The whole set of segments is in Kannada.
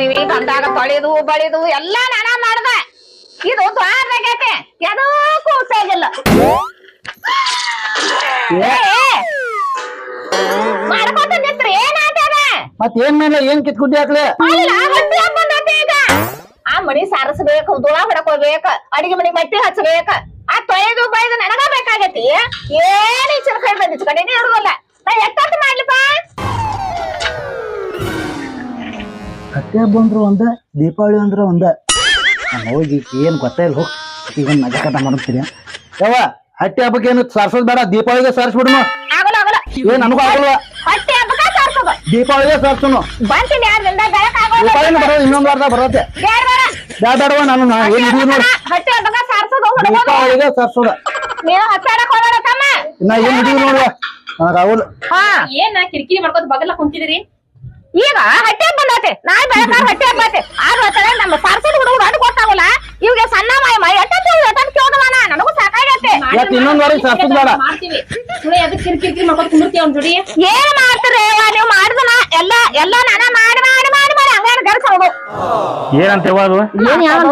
ಹುಣಿವಿ ಬಂದಾಗ ತೊಳೆದು ಬಳಿದು ಎಲ್ಲಾ ನಾನ ಮಾಡ್ದ. ಇದು ದ್ವಾರದಾಗೈತೆ ಎದಕ್ಕೂ ಉಪಯೋಗಿಲ್ಲ ಮಾಡ್ಕೊಂತ ನಿಂತ್ರಿ ಏನಾಗ್ತದ ಮತ್ ಏನ್ ಮೇಲೆ ಏನ್ ಕಿತ್ಕುಡ್ಡಿ ಹಾಕ್ಲಿ ಅಲ್ಲ ಈಗ. ಆ ಮಣಿ ಸಾರಸ್ಬೇಕು ದುಳ ಹೊಡಕೋಬೇಕ ಅಡಿಗೆ ಮನಿ ಮಟ್ಟಿ ಹಚ್ಬೇಕ. ಆ ತೊಳೆದು ಬೈದು ನನಗ ಬೇಕಾಗೈತಿ. ಏನ್ ಈ ಕೈ ಬಂದಿತ್ತು ಕಡೆನೇ ಇಡುವಲ್ಲ ನಾ ಎಷ್ಟೊತ್ತು ಹಬ್ಬ ಅಂದ್ರೆ ಒಂದ ದೀಪಾವಳಿ ಅಂದ್ರೆ ಒಂದ. ನಾನ್ ಹೋಗಿ ಏನ್ ಗೊತ್ತಾಯಿಲ್ಲ ಹೋಗ್. ಈಗ ಒಂದ್ ನಗ ಕಟ ಮಾಡ್ತೀರಿ ಯಾವ ಹಟ್ಟಿ ಹಬ್ಬಕ್ಕೆ ಏನು ಸಾರ್ಸೋದ್ ಬೇಡ ದೀಪಾವಳಿಗೆ ಸಾರಿಸ್ಬಿಡುನು. ಆಗಲ್ಲ ಆಗಲ್ಲ. ಏ ನನಗೂ ಆಗಲ್ಲ. ಹೊಟ್ಟಿ ಹಬ್ಬಕ್ಕ ಸಾರ್ಸೋದು. ದೀಪಾವಳಿಗೆ ಸಾರ್ಸುನು. ಬಂತೀನಿ ಯಾರಿಂದ ಬೆಳಕ್ ದೀಪಾವಳಿನ ಬರೋದು ಇನ್ನೊಂದ್ ವಾರದ ಬರೋದೆ. ಬೇಡ ಬೇಡ. ಬ್ಯಾಡ ಬೇಡವ ನಾನು ನಾ ಏನ್ ಹಿಡಿದು ನೋಡಿ. ಹೊಟ್ಟಿ ಹಬ್ಬಕ್ಕ ಸಾರ್ಸೋದು ಹುಡುಗರು ದೀಪಾವಳಿಗೆ ಸಾರ್ಸೋದ. ನೀನು ಹಚ್ಚಾಡಕ್ ಹೋಗೋಣ ತಮ್ಮ ಇನ್ನ ಏನ್ ಹಿಡಿದು ನೋಡುವ. ನನಗ ಆಗುಲ್ ಹಾ. ಏನ ಕಿರಿಕಿರಿ ಮಾಡ್ಕೊತ ಬಗಲ ಕುಂತಿದಿರಿ? ಈಗ ಹಟ್ಟಿ ಹಬ್ಬ ಬಂದೈತಿ. ನಾಳೆ ಬೆಳಕಾರ ಹಟ್ಟಿ ಹಬ್ಬ ಐತೆ ಆದ್ರೂ ನಮ್ಮ ಸಾರ್ಸೋದು ಹುಡುಗರು ಅದು ಗೊತ್ತಾಗಲ್ಲ. ಇವ್ಗೆ ಸಣ್ಣ ಮಾಯ ಮೈ ಎಟ್ಟತ್ತು ಎಟ್ಟತ್ತು ಕೇಳ್ದವನ. ನನಗೂ ಸಾಕಾಗತ್ತೆ ಇವತ್ತು ಇನ್ನೊಂದ್ ವಾರ ಸಾರ್ಸೋದ್ ಬೇಡ. ಮಾಡ್ತೀವಿ ಸುಳ್ಳು ಅದಕ್ಕೆ ಕಿರಿಕಿರಿ ಮಾಡ್ಕೊತ ಕುಂದಿರ್ತೀವಿ ಅವ್ನ ಜೋಡಿ? ಏನ್ ಮಾಡ್ತಾರೆ? ನೀವು ಮಾಡ್ದನ ಎಲ್ಲ ಎಲ್ಲ ನಾನ ಮಾಡಿ ಮಾಡಿ ಮಾಡಿ ಮಾಡಿ. ಹಂಗಾರ ಗರ್ಸೋದು ಏನಂತ ಹೇಳೋದು ಏನ್ ಯಾವ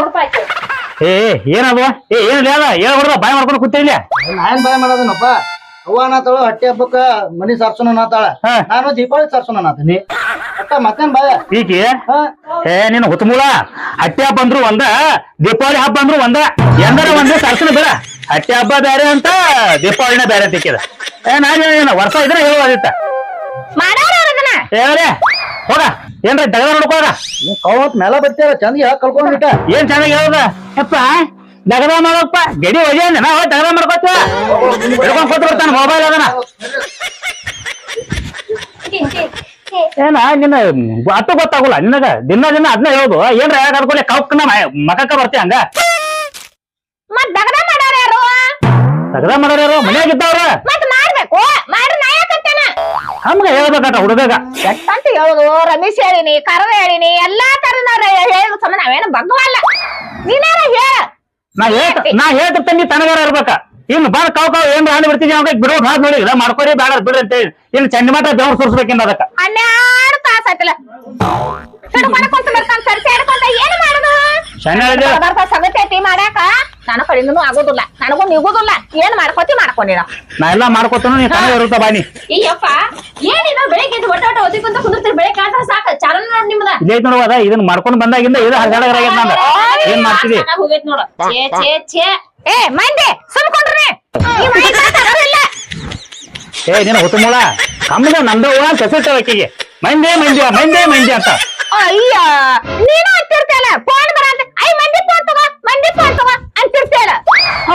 ಏ ಏನದು? ಏ ಏನ್ ಅದ ಭಯ ಹೊಡೆದ ಬಾಯ್ ಮಾಡ್ಕೊಂಡು ಕೂತಿಲ್ಲ ನಾನ್ ಬಾಯ್ ಮಾಡೋದನಪ್ಪ? ಅವ್ವ ಅನ್ನತಾಳು ಹಟ್ಟಿ ಹಬ್ಬಕ್ಕ ಮನಿ ಸರ್ಸೋಣ ಅನ್ನತಾಳ. ನಾನು ದೀಪಾವಳಿ ಸರ್ಸೋಣ ನಾತೀನಿ ಅಟ್ಟ ಮತ್ತೇನ್ ಬಾಯ ಈಕಿ? ಹಾ. ಏ ನಿನ್ನ ಹುತ್ಮೂಲ ಹಟ್ಟಿ ಹಬ್ಬ ಅಂದ್ರು ಒಂದ ದೀಪಾವಳಿ ಹಬ್ಬ ಅಂದ್ರು ಒಂದ. ಎಂದರ ಒಂದೇ ಸರ್ಸನ ಬೇಡ. ಹಟ್ಟಿ ಹಬ್ಬ ಬೇರೆ ಅಂತ ದೀಪಾವಳಿನ ಬೇರೆ ತಿಕ್ಕಿದ ಏ ನಾನೇನ ಏನ ವರ್ಷ ಇದ್ರೆ ಹೇಳುವುದಿತ್ತ ಏ ಹೋಗ. ಏನ್ರ ದಗದ ನೋಡ್ಕೋಗ ಕವತ್ ಮೇಲ ಬರ್ತೀರ ಚಂದ ಯಾಕೆ ಕಳ್ಕೊಂಡ್ಬಿಟ್ಟ ಏನ್ ಚೆನ್ನಾಗಿ ಹೇಳದ? ಅಪ್ಪ ದಗದ ಮಾಡಪ್ಪ. ಗಡಿ ಒಜೆ ನಾ ಹೋಗಿ ದಗದ ಮಾಡ್ಕೋತ ಹಿಡ್ಕೊಂಡ್ ಕೂತ್ ಬರ್ತಾನ ಮೊಬೈಲ್ ಅದನ್ನ ಏನ ನಿನ್ನ ಅತ್ತು ಗೊತ್ತಾಗಲ್ಲ ನಿನಗ? ದಿನ ದಿನ ಅದನ್ನ ಹೇಳುದು. ಏನ್ರ ಕರ್ಕೊಳ್ಳಿ ಕೌಕ್ನ ಮಕಕ್ಕ ಬರ್ತಿ ಹಂಗ? ಮತ್ ದಗದ ಮಾಡ್ಯಾರ ಯಾರು? ದಗದ ಮಾಡಾರ ಯಾರು? ಮನ್ಯಾಗ ಇದ್ದವ್ರ? ಮತ್ ಮಾಡ್ಬೇಕು. ಮಾಡ್ರಿ ನಾ ಯಾಕತ್ತೇನ ನಮ್ಗ ಹೇಳ್ಬೇಕಟ ಹುಡುಗಗ. ಅಂತ ಹೇಳುದು? ರಮೇಶ್ ಹೇಳಿನಿ ಕರವ ಹೇಳಿನಿ ಎಲ್ಲಾ ತರದವ್ರ ಹೇಳಿದ ಸಮ ನಾವೇನು ಬಗ್ಗವಲ್ಲ ನೀನಾರ ಹೇಳ? ನಾ ಹೇಳ್ತ ನಾ ಹೇಳ್ತಿರ್ತೀನಿ ತನಗಾರ ಇರ್ಬೇಕ. ಇನ್ನು ಬಾಳ ಕಾವ್ ಕಾವ್ ಏನ್ ಹಾನಿ ಬಿಡ್ತೀನಿ ಅವ್ರಿಗೆ ಬಿಡೋ ಹಾದ್ ನೋಡಿ ಇಲ್ಲ ಮಾಡ್ಕೊರಿ ಬೇಡ ಬಿಡ್ರಿ ಅಂತ ಹೇಳಿ ಇಲ್ಲಿ ಚಂಡಿ ಮಾಟ ದೇವ್ರ ಸುರ್ಸ್ಬೇಕಿನ್ನ ಅದಕ್ಕ. ಹನ್ನೆರಡು ತಾಸ ಆಯ್ತಲ್ಲ. ಹಿಡ್ಕೊಂಡ ಕುಂತ ಬರ್ತಾನ ಸರಿಸಿ ಹಿಡ್ಕೊಂತ ಏನ್ ಮಾಡುದು? ಶನಿ ಹೇಳಿದೆ ಪದಾರ್ಥ ಸಗತೈತಿ ಮಾಡ್ಯಾಕ ನನ್ನ ಕಡೆಯಿಂದನೂ ಆಗೋದಿಲ್ಲ. ನನಗೂ ನಿಗುದಿಲ್ಲ. ಏನ್ ಮಾಡ್ಕೋತಿ ಮಾಡ್ಕೊಂಡಿರ. ನಾ ಎಲ್ಲಾ ಮಾಡ್ಕೊತಾನು ನೀ ತನಗ ಇರುತ್ತ ಬಾನಿ ಅಯ್ಯಪ್ಪ ಏನಿಲ್ಲ ಬೆಳಿಗ್ಗೆ ಎದ್ದು ಒಟ್ಟ ಒಟ್ಟ ಒದಿಕೊಂತ ಕುಂದಿರ್ತೀರಿ. ಬೆಳಿಗ್ಗೆ ಕಾಟ ಸಾಕ. ಚಾಲನ ನೋಡ್ ನಿಮ್ದ. ಇಲ್ಲೇ ನೋಡುವ ಅದ ಇದನ್ನ ಮಾಡ್ಕೊಂಡ್ ಬಂದಾಗಿಂದ ಇದು ಹರಗಾಡಗರಾಗ್ಯದ ನಂದ. ಏನ್ ಮಾಡ್ತಿದಿ? ಹೋಗೈತ್ ನೋಡ. ಛೇ ಛೇ ಛೇ. ಏ ಮಂದಿ ಮಾತಾಡೋರಿಲ್ಲ. ಏ ನೀನು ಹುತ್ತಮೂಳ ಕಮ್ಮದ ನಂದ ಕೆಸರ್ತವ ಆಕಿಗೆ. ಮಂದಿ ಮಂದಿ ಮಂದೆ ಮಂದಿ ಅಂತ. ಅಯ್ಯ ನೀನು ಅಂತಿರ್ತೇಲ ಫೋನ್ ಬರಂತ ಐ ಮಂದಿ ಫೋನ್ ತಗೋ ಮಂದಿ ಫೋನ್ ತಗೋ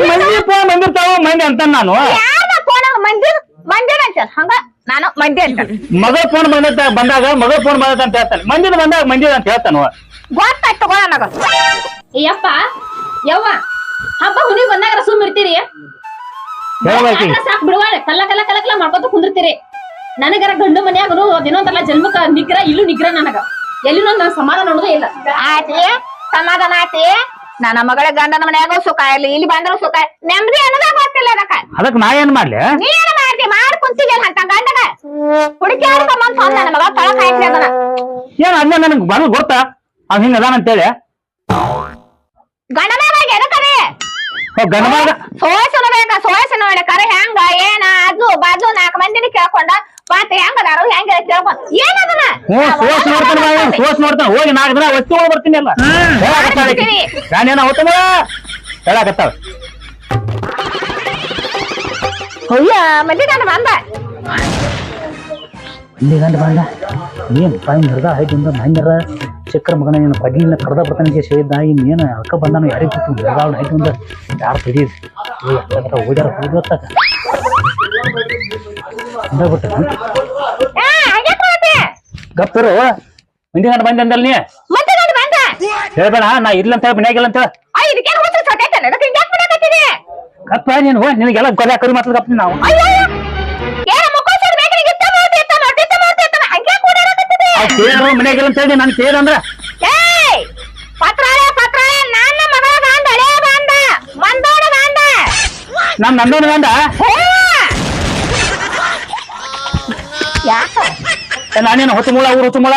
ಮಂದಿ ಫೋನ್ ಬಂದಿರ್ತಾವ ಮಂದಿ ಅಂತ ನಾನು? ಯಾರ ಫೋನ್ ಮಂದಿ ಮಂದಿ ಅಂತ ಹಂಗ? ನಾನು ಮಂದಿ ಅಂತ. ಮಗ ಫೋನ್ ಬಂದ ಬಂದಾಗ ಮಗ ಫೋನ್ ಬಂದ ಅಂತ ಹೇಳ್ತಾನೆ. ಮಂದಿನ ಬಂದಾಗ ಮಂದಿ ಅಂತ ಹೇಳ್ತಾನ. ಗೊತ್ತಾಯ್ತು ತಗೋ ನನಗ. ಅಯ್ಯಪ್ಪ ಯವ್ವ ಹಬ್ಬ ಹುನಿ ಬಂದಾಗ ಸುಮ್ ಇರ್ತೀರಿ ಹೇಳ್ಬೇಕಿ ಸಾಕ್ ಬಿಡುವಾಳೆ ಕಲ್ಲ ಕಲ್ಲ ಕಲ್ಲ ಕಲ್ಲ ಮಾಡ್ಕೊತ ಕುಂದಿರ್ತೀರಿ. ನನಗರ ಗಂಡು ಮನ್ಯಾಗನು ದಿನೊಂದಲ್ಲ ಜನ್ಮಕ್ಕ ನಿಗ್ರ ಇಲ್ಲೂ ನಿಗ್ರ ನನಗ. ಎಲ್ಲಿನೂ ನಾನು ಸಮಾಧಾನ ಅನ್ನೋದೇ ಇಲ್ಲ. ಆತಿ ಸಮಾಧಾನ ಆತಿ ನನ್ನ ಮಗಳ ಗಂಡನ ಮನ್ಯಾಗ ಸುಖ ಇಲ್ಲಿ ಇಲ್ಲಿ ಬಂದ್ರು ಸುಖ ನೆಮ್ಮದಿ ಅನ್ನೋದ ಗೊತ್ತಿಲ್ಲ ಅದಕ್ಕ. ಅದಕ್ಕೆ ನಾ ಏನ್ ಮಾಡ್ಲಿ ನೀ ಏನ್ ಮಾಡ್ತಿ? ಮಾಡ್ ಕುಂತಿದ್ಯಲ್ಲ ಅಂತ ಗಂಡನ ಹುಡುಕಿ ಆಡ್ಕೊಂಬಂದ್ ತಂದ ನನ್ನ ಮಗ ತೊಳಕ ಹಾಕಿ ಅದನ್ನ. ಏನ್ ಅದ್ನ ನನಗ್ ಬಂದ್ ಗೊತ್ತಾ? ಅವ್ ಹಿಂಗ ಅದಾನ ಅಂತೇಳಿ ಗಂಡನ ಮಗ? ಸೋಸನ ಬೇಕ ಸೋಸನ ಕರೆ ಹೆಂಗ ಏನ? ಅದು ಬಾಜು ನಾಲ್ಕು ಮಂದಿನ ಕೇಳ್ಕೊಂಡ. ಹೆಂಗದಾರು ಹೆಂಗ ಕೇಳ್ಕೊಂಡ್. ಏನದನ್ನ ಹ್ಞೂ ಸೋಸ್ ನೋಡ್ತಾನ ಸೋಸ್ ಹೋಗಿ ನಾಲ್ಕು ದಿನ ಬರ್ತೀನಿ. ಅಲ್ಲ. ನಾನೇನ ಅಯ್ಯ ಮಂದಿ ಗಂಡ ಬಂದ. ಮಂದಿ ಗಂಡ ಬಂದ? ಏನ್ ಪಾಯಿ ನಿರ್ದ ಆಯ್ತು ಮಹಂಗರ ಚಕ್ರ ಮಗನ ನೀನು ಬಡ್ಲಿನ ಕರ್ದ ಬರ್ತಾನೆ ಸೇರಿದ್ದ ಇನ್ ಏನು ಅಕ್ಕ ಬಂದಾನು ಯಾರಿಗೆ ಗೊತ್ತು? ಆಯ್ತು ಅಂದ? ಯಾರು ತಿಳಿಯಿರಿ ಹೋಗ್ಯಾರ ಹೋಗ್ಲತ್ತಾಕ ಅಂದಾಗ್ಬಿಟ್ಟ. ಗಪ್ಪರು ಮಂದಿ ಗಂಡ ಬಂದೆ ಅಂದಲ್ ನೀ? ಹೇಳ್ಬೇಡ ನಾ ಇಲ್ಲ ಅಂತ ಹೇಳಿ ಮನ್ಯಾಗಿಲ್ಲ ಅಂತ ಗಪ್ಪ ನೀನು ಹೋಗಿ ನಿನಗೆಲ್ಲ ಗೊಲೆ ಕರಿ ಮಾತ್ರ ಗಪ್ಪ ನಾವು. ಕೂಡಾಡಕತ್ತೀರಿ ಅವ್ ಅಂತ ಹೇಳಿ ನಾನು ಅಂದ್ರ ಏಯ್! ಪತ್ರಾಳೆ ಪತ್ರಾಳೆ ನನ್ನ ಮಗಳ ಗಂಡ ಹಳೆ ಗಂಡ ಮಂದೋಡ ಗಂಡ ನಂದೋನ ಗಂಡ ಯಾಕ? ನಾನೇನು ಹೊತ್ತು ಮೂಳ ಊರು ಹೊತ್ತು ಮುಳ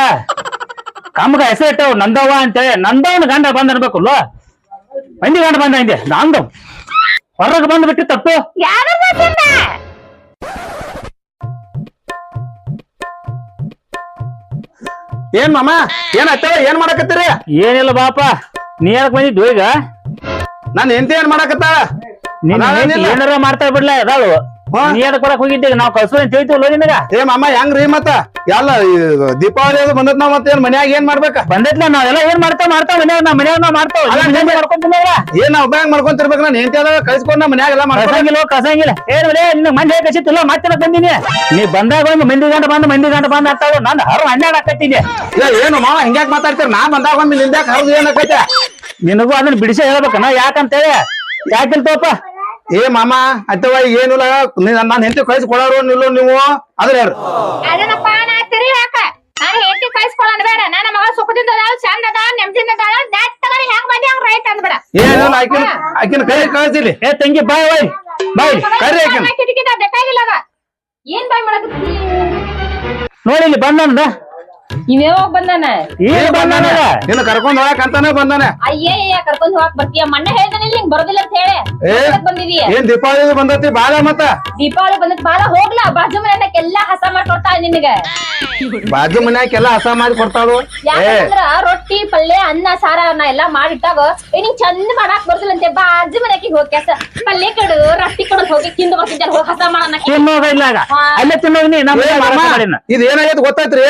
ಕಮ್ಗ ಹೆಸರು ಇಟ್ಟವು ನಂದವ್ವ ಅಂತೇಳಿ ನಂದವನ ಗಂಡ ಬಂದ್ ಅನ್ಬೇಕಲ್ಲ ಬಂದಿ ಗಂಡ ಬಂದ ಹಿಂದೆ ನಂದು ಹೊರಗೆ ಬಂದ್ ಬಿಟ್ಟು ತಪ್ಪು ಯಾರ ಏನ್ ಮಾಮ? ಏನ್ ಅತ್ತ ಏನ್ ಮಾಡಕತ್ತೀರಿ? ಏನಿಲ್ಲ ಬಾಪ. ನೀ ಯಾಕೆ ಬಂದಿದ್ದು ಈಗ? ನಾನ್ ಎಂತ ಏನ್ ಮಾಡಕತ್ತಾಳ? ಏನಾರ ಮಾಡ್ತಾ ಬಿಡ್ಲ ಅದಾಳು? ಕೊಡಕ್ ಹೋಗಿದ್ದೆ? ನಾವು ಕಳ್ಸೋ ಅಂತ ಹೇಳ್ತೀವಲ್ಲ ನಿನಗ? ಏ ಮಾಮ ಹೆಂಗ್ರಿ ಮತ್ತ? ಎಲ್ಲ ದೀಪಾವಳಿ ಅದು ಬಂದತ್ ನಾವ್ ಮತ್ತೆ ಏನ್ ಮನ್ಯಾಗ ಏನ್ ಮಾಡ್ಬೇಕ? ಬಂದೈತ್ಲ ನಾವೆಲ್ಲ ಏನ್ ಮಾಡ್ತಾವ? ಮಾಡ್ತಾವ ಮನ್ಯಾಗ ನಾ ಮನ್ಯಾಗ ನಾವ್ ಮಾಡ್ತಾವ. ಏನ್ ನಾವ್ ಬ್ಯಾಂಕ್ ಮಾಡ್ಕೊಂತಿರ್ಬೇಕು? ನಾನು ಹೆಂಡತಿ ಅದ ಕಳ್ಸ್ಕೊಂಡ್ ನಾ ಮನ್ಯಾಗ ಎಲ್ಲ ಕಸಂಗಿಲ್ಲ ಏನ್ ಬರೇ ನಿನ್ನ ಮಂದಿ ಹೇಗೆ ಕಸಿತ್ತಿಲ್ಲ ಮತ್ತೆ ಬಂದಿನಿ. ನೀ ಬಂದಾಗ ಒಂದು ಮಂದಿ ಗಂಟ ಬಂದು ಮಂದಿ ಗಂಟ ಬಂದ ಅಂತ ನಾನು ಹರ ಹನ್ನೆರಡು ಹಾಕತ್ತೀನಿ. ಏ, ಏನು ಮಾವ ಹಿಂಗ್ಯಾಕ್ ಮಾತಾಡ್ತೀರ? ನಾ ಬಂದಾಗ ಒಮ್ಮೆ ಹರದು ಏನ್ ಏನಕ್ಕೈತೆ ನಿನಗೂ ಅದನ್ನ ಬಿಡಿಸಿ ಹೇಳ್ಬೇಕನ ಯಾಕಂತೇಳಿ? ಯಾಕಿಲ್ತಪ್ಪ ಏ ಮಾಮ ಅತ್ತವ ಏನಿಲ್ಲ ನಾನು ಹೆಂಡತಿ ಕಳಿಸಿ ಕೊಡೋರು ನಿಲ್ಲೋ ನೀವು? ಅದ್ರ ಯಾರು? ಅದನ್ನಪ್ಪ ನಾ ತಿರಿ ಹಾಕ ನಾನು ಹೆಂಡತಿ ಕಳ್ಸ್ಕೊಳ್ಳೋಣ ಬೇಡ. ನನ್ನ ಮಗ ಸುಖದಿಂದ ಅದಾಳ ಚಂದ ಅದಾಳ ನೆಮ್ಮದಿಯಿಂದ ಅದಾಳ ತಗರಿ ಹೆಂಗ್ ಬಂದಿ ಹಂಗ್ ರೈಟ್ ಅಂದ್ಬೇಡ ಏನು ಆಕಿನ ಆಕಿನ ಕೈ ಕಳ್ಸಿಲಿ ಏ ತಂಗಿ ಬಾಯ್ ಬಾಯ್. ಬಾಯ್ ಕರ್ರಿ ಆಕಿನ. ಬೇಕಾಗಿಲ್ಲ ಏನ್ ಬಾಯ್ ಮಾಡಕತ್ತಿ ನೋಡಿ ಇಲ್ಲಿ ಬಂದ ಇವ್ ಯಾವಾಗ ಬಂದಾನ? ಈಗ ಬಂದಾನ? ನಿನ್ನ ಕರ್ಕೊಂಡ್ ಹೋಗಕ್ ಅಂತಾನೆ ಬಂದಾನ. ಅಯ್ಯ ಕರ್ಕೊಂಡ್ ಹೋಗಕ್ ಬರ್ತೀಯ? ಮಣ್ಣ ಹೇಳ್ದಾನಿಲ್ಲ ನಿಂಗ್ ಬರೋದಿಲ್ಲ ಅಂತ ಹೇಳಿ. ಏ ಬಂದಿದೀಯ? ಏನ್ ದೀಪಾವಳಿ ಬಂದತಿ? ಬಾಳ ಮತ್ತ? ದೀಪಾವಳಿ ಬಂದತ್ ಬಾಳ ಹೋಗ್ಲಾ ಬಾಜು ಮನೆ ಎಲ್ಲಾ ಹಸ ಮಾಡ್ಕೊಡ್ತಾಳ ನಿನಗ. ಬಾಜು ಎಲ್ಲಾ ಹಸ ಮಾಡಿ ಕೊಡ್ತಾಳು. ಏ ಯಾಕಂದ್ರ ರೊಟ್ಟಿ ಪಲ್ಯ ಅನ್ನ ಸಾರ ಅನ್ನ ಎಲ್ಲಾ ಮಾಡಿಟ್ಟಾಗ ಏ ನಿಂಗ್ ಚಂದ ಮಾಡಾಕ್ ಬರ್ದಿಲ್ಲಂತೆ ಬಾಜು ಮನೆಯಕ್ಕೆ ಹೋಗಿ ಕೆಸ ಪಲ್ಯ ಕಡು ರೊಟ್ಟಿ ಕಡು ಹೋಗಿ ತಿಂದು ಬರ್ತಿದ್ದಾರೆ ಹೋಗಿ ಹಸ ಮಾಡೋಣ ತಿನ್ನೋಗ ಇಲ್ಲ ಆಗ. ಅಲ್ಲೇ ತಿನ್ನೋಗ ನೀ ನಮ್ಮ ಏ ಮಾಮ, ಇದ್ ಏನಾಗೈತಿ ಗೊತ್ತಾಯ್ತ್ರಿ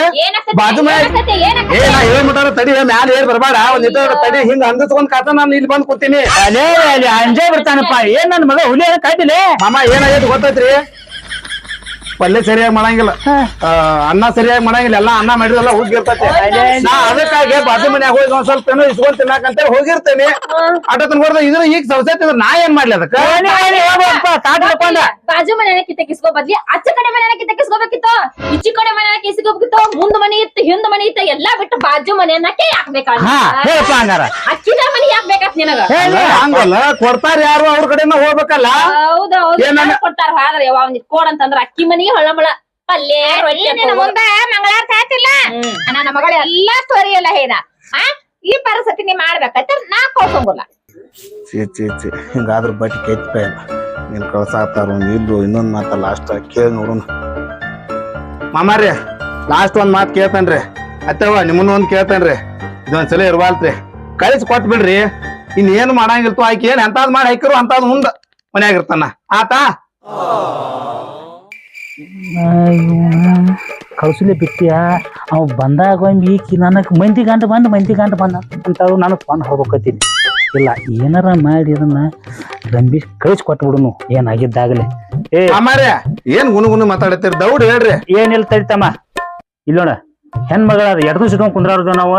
ಬಾಜು ಹೇಳ್ಬಿಟ್ಟಾರ ತಡಿ ಮ್ಯಾಲ ಹೇಳಿ ಬರ್ಬೇಡ. ಒಂದ್ ಇದ್ರ ತಡಿ ಹಿಂಗ ಅಂದಿಸ್ಕೊಂಡ್ ಕಾತ ನಾನು ಇಲ್ಲಿ ಬಂದ್ ಕೂತೀನಿ. ಅಲೇ ಅಲ್ಲಿ ಅಂಜೇ ಬಿಡ್ತಾನಪ್ಪ ಏನ್ ನನ್ ಮಗ ಹುಲಿ ಕಾಯ್ತಿಲೆ ಮಾಮ ಏನಾಗೈತಿ ಗೊತ್ತೈತ್ರಿ? ಪಲ್ಯ ಸರಿಯಾಗಿ ಮಾಡಂಗಿಲ್ಲ. ಆ, ಅನ್ನ ಸರಿಯಾಗಿ ಮಾಡಂಗಿಲ್ಲ. ಎಲ್ಲಾ ಅನ್ನ ಮಾಡಿದ್ರೆಲ್ಲ ಹೋಗಿರ್ತೈತೆ ನಾ ಅದಕ್ಕಾಗಿ ಬಾಜು ಮನ್ಯಾಗ ಹೋಗಿ ಒಂದ್ ಸ್ವಲ್ಪ ಏನೋ ಇಸ್ಕೊಂಡ್ ತಿನ್ನಾಕಂತ ಹೋಗಿರ್ತೇನೆ. ಆಟ ತಂದ್ಕೊಡ್ದ ಇದ್ರ ಈಗ ಸವಸೈತಿ ನಾ ಏನ್ ಮಾಡ್ಲಿ ಅದಕ್ಕ? ತಾಟ ತಕೊಂಡ ಬಾಜು ಮನೆಯನ್ನ ಕಿತ್ತಕಿಸ್ಕೋ ಬದ್ಲಿ ಅಚ್ಚ ಕಡೆ ಮನೆಯನ್ನ ಕಿತ್ತಕಿಸ್ಕೋಬೇಕಿತ್ತು ಇಚ್ಚಿ ಕಡೆ ಮನೆಯನ್ನ ಕಿಸ್ಕೋಬೇಕಿತ್ತು. ಮುಂದ್ ಮನೆ ಇತ್ತು ಹಿಂದ್ ಮನೆ ಇತ್ತು ಎಲ್ಲಾ ಬಿಟ್ಟು ಬಾಜು ಮನೆಯನ್ನ ಯಾಕ್ಬೇಕಾ ಹಾ ಹೇಳಪ್ಪ ಹಂಗಾರ. ಅಕ್ಕಿದ ಮನೆ ಯಾಕ್ ಬೇಕತ್ ನಿನಗ ಹಂಗಲ್ಲ ಕೊಡ್ತಾರ ಯಾರು ಅವ್ರ ಕಡೆನ ಹೋಗ್ಬೇಕಲ್ಲ? ಹೌದು ಹೌದು. ಕೊಡ್ತಾರ ಆದ್ರೆ ಯಾವ ನೀ ಕೋಡ್ ಅಂತಂದ್ರ ಅಕ್ಕಿ ಮನೆಗೆ ಹೊಳ್ಳಮಳ ಪಲ್ಯ ರೊಟ್ಟಿ. ಮುಂದೆ ಮಂಗಳಾರತಿ ಆತಿಲ್ಲ. ನನ್ನ ಮಗಳು ಎಲ್ಲಾ ಸ್ಟೋರಿ ಎಲ್ಲ ಹೇಳ ಆ ಈ ಪರಿಸ್ಥಿತಿ ನೀ ಮಾಡ್ಬೇಕಂತ ನಾ ಕಳ್ಸಂಗಿಲ್ಲ ಚೀ ಚೀ ಚಿ ಹಿಂಗಾದ್ರ ಬಟ್ಟಿ ಕೆತ್ತ ನೀನ್ ಕಳ್ಸಾತಾರ ಇನ್ನೊಂದು ಇನ್ನೊಂದ್ ಮಾತ ಲಾಸ್ಟ್ ಕೇಳಿ ನೋಡೋಣ. ಮಾಮಾರಿ ಲಾಸ್ಟ್ ಒಂದ್ ಮಾತ್ ಕೇಳ್ತೇನ್ರಿ. ಅತ್ತವ ನಿಮ್ಮನ್ನ ಒಂದ್ ಕೇಳ್ತೇನ್ರಿ. ಇದೊಂದ್ ಸಲ ಇರ್ಬಾಲ್ತ್ರಿ ಕಳಿಸಿ ಕೊಟ್ ಬಿಡ್ರಿ. ಇನ್ ಏನ್ ಮಾಡಂಗಿಲ್ತು ಆಯ್ಕೆ ಏನ್ ಎಂತಾದ್ ಮಾಡಿ ಹಾಕಿರು ಅಂತಾದ್ ಮುಂದ ಮನೆಯಾಗಿರ್ತಾನ ಆತ? ಕೌಸಲಿ ಬಿಟ್ಟಿಯ? ಅವ್ ಬಂದಾಗ ಒಂದು ಈಕಿ ನನಗೆ ಮಂದಿ ಗಂಟ ಬಂದು, ಮಂದಿ ಗಂಟ ಬಂದ ಅಂತ ನಾನು ಫೋನ್ ಹೋಗ್ಬೇಕತ್ತೀನಿ. ಇಲ್ಲ, ಏನಾರ ಮಾಡಿ ಅದನ್ನ ರಂಬಿ ಕಳಿಸಿ ಕೊಟ್ಬಿಡುನು ಏನಾಗಿದ್ದಾಗಲೇ. ಏ. ಮಾಮಾರಿ ಏನ್ ಗುನು ಗುನು ಮಾತಾಡತ್ತೀರಿ ದೌಡ್ ಹೇಳ್ರಿ. ಏನಿಲ್ಲ ತಡಿತಮ್ಮ ಇಲ್ಲೋಣ ಹೆಣ್ಮಗಳ ಎರಡು ದಿವಸ ಇಟ್ಕೊಂಡ್ ಕುಂದ್ರಾರ್ದು ನಾವು.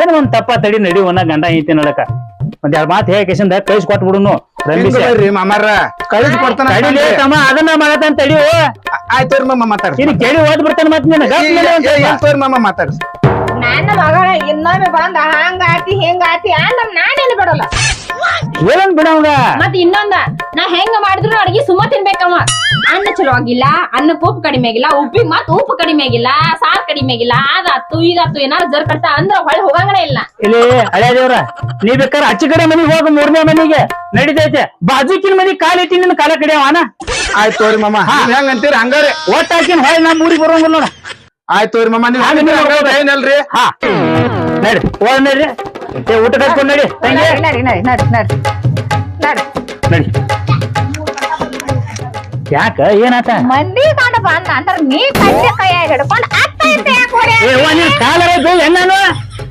ಏನ್ ಒಂದ್ ತಪ್ಪ ತಡಿ ನಡಿ ಒನ್ನ ಗಂಡ ಐತಿ ನಡಕ. ಒಂದ್ ಎರಡ್ ಮಾತು ಹೇಳಿ ಕೇಸಿಂದ ಕಳಿಸಿ ಕೊಟ್ಬಿಡುನು ರಂಬಿ ಬರ್ರಿ ಮಾಮಾರ. ಕಳಿಸಿ ಕೊಡ್ತಾನ ತಡಿಲೇ ತಮ್ಮ ಅದನ್ನ ಮಾಡತಂತ ತಡಿಯೋ ಆಯ್ತು ಮಾಮ ಮಾತಾಡ್ರಿ ಇನ್ನು ಕೇಳಿ ಓದ್ ಮೇಲೆ ಒಂದ್ ಸ್ವಲ್ಪ. ಏನ್ ತೋರಿ ಮಾಮ ಮಾತಾಡ್ರಿ ನನ್ನ ಮಗಳ ಇನ್ನೊಮ್ಮೆ ಬಂದ ಹಂಗಾತಿ ಹಿಂಗಾತಿ ಅಂದ ನಾನೇನು ಬಿಡಲ್ಲ? ಏನನ್ ಬಿಡವಂಗ ಮತ್ ಇನ್ನೊಂದ ನಾ ಹೆಂಗ ಮಾಡಿದ್ರು ಅಡ್ಗಿ ಸುಮ್ಮ ತಿನ್ಬೇಕಮ್ಮ ಅನ್ನ ಚಲೋ ಆಗಿಲ್ಲ ಅನ್ನ ಉಪ್ಪು ಕಡಿಮೆ ಆಗಿಲ್ಲ ಉಪ್ಪಿ ಮತ್ ಉಪ್ಪು ಕಡಿಮೆ ಆಗಿಲ್ಲ ಸಾರ್ ಕಡಿಮೆ ಆಗಿಲ್ಲ ಅದಾತು ಈಗಾತು ಏನಾರ ಜರ್ ಕಟ್ತಾ ಅಂದ್ರ ಹೊಳೆ ಹೋಗಂಗನೇ ಇಲ್ಲ. ಇಲ್ಲಿ ಹಳೆ ದೇವ್ರ ನೀ ಬೇಕಾರ ಅಚ್ಚ ಕಡೆ ಮನಿಗೆ ಹೋಗ ಮೂರನೇ ಮನಿಗೆ. ನಡಿತೈತೆ. ಬಾಜುಕಿನ ಮನಿ ಕಾಲ್ ಇಟ್ಟಿ ನಿನ್ನ ಕಾಲ ಕಡಿಯವಾನ ಆಯ್ತು ತೋರಿ ಮಾಮ ಹೆಂಗ್ ಅಂತೀರಿ ಹಂಗಾರೆ. ಒಟ್ಟ ಹಾಕಿನ ಹೊಳೆ ನಮ್ಮ ಊರಿಗೆ ಬರೋಂಗಿಲ್ಲ ನೋಡ. ಆಯ್ತು ತೋರಿ ಮಾಮ ನೀವ್ ಹಂಗ್ ಏನಲ್ರಿ ಹಾ. ನಡಿ ಹೋಗ್ ನಡ್ರಿ ಏ, ಊಟ ಕಟ್ಕೊಂಡ್ ನಡಿ. ತಂಗಿ ನಡಿ ನಡಿ ನಡಿ ನಡಿ ನಡಿ. ನಡಿ. ಯಾಕ ಏನಾತ? ಮಂದಿ ಕಾಣಪ್ಪ ಬಂದ ಅಂದ್ರ ನೀ ಕಟ್ಟಿ ಕೈಯ ಹಿಡ್ಕೊಂಡು ಅತ್ತ ಇತ್ತ ಯಾಕೆ ಹೊಡೆ? ಏ ಅವ್ವ, ನೀನ್ ಕಾಲರ ಇದ್ದು ಹೆಣ್ಣಾನು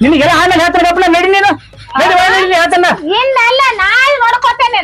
ನಿನಗೆಲ್ಲ ಆಮೇಲೆ ಹೇಳ್ತಾರ ನಡಿ ನೀನು. ನಡಿ ಹೋಗ್ ನಡಿ ಹೇಳ್ತಾನ ಇಲ್ಲ ಅಲ್ಲ ನಾಳೆ ನೋಡ್ಕೋತೇನೆ.